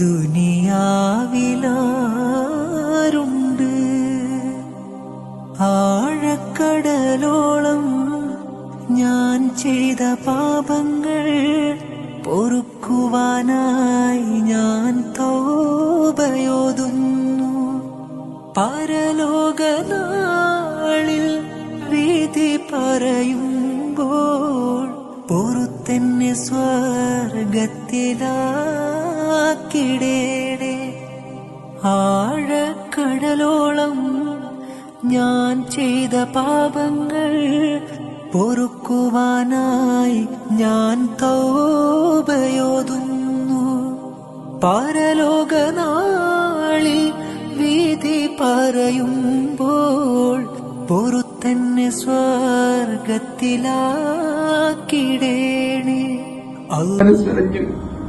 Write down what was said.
ദുനിയാവിലാരുണ്ട്. ഞാൻ ചെയ്ത പാപങ്ങൾ പൊറുക്കുവാനായി ഞാൻ പരലോകനാളിൽ വിധി പറയുമ്പോൾ പൊറുത്തെന്നെ സ്വർഗത്തിലാക്കിടേടെ. ആഴക്കടലോളം ഞാൻ ചെയ്ത പാപങ്ങൾ പൊറുക്കുവാനായി ഞാൻ തൗബയോതുന്നു. പരലോകനാളിൽ വീതി പറയുമ്പോൾ പൊറുത്തന്നെ സ്വർഗത്തിലാക്കിടേണേ മനസ്സറിഞ്ഞു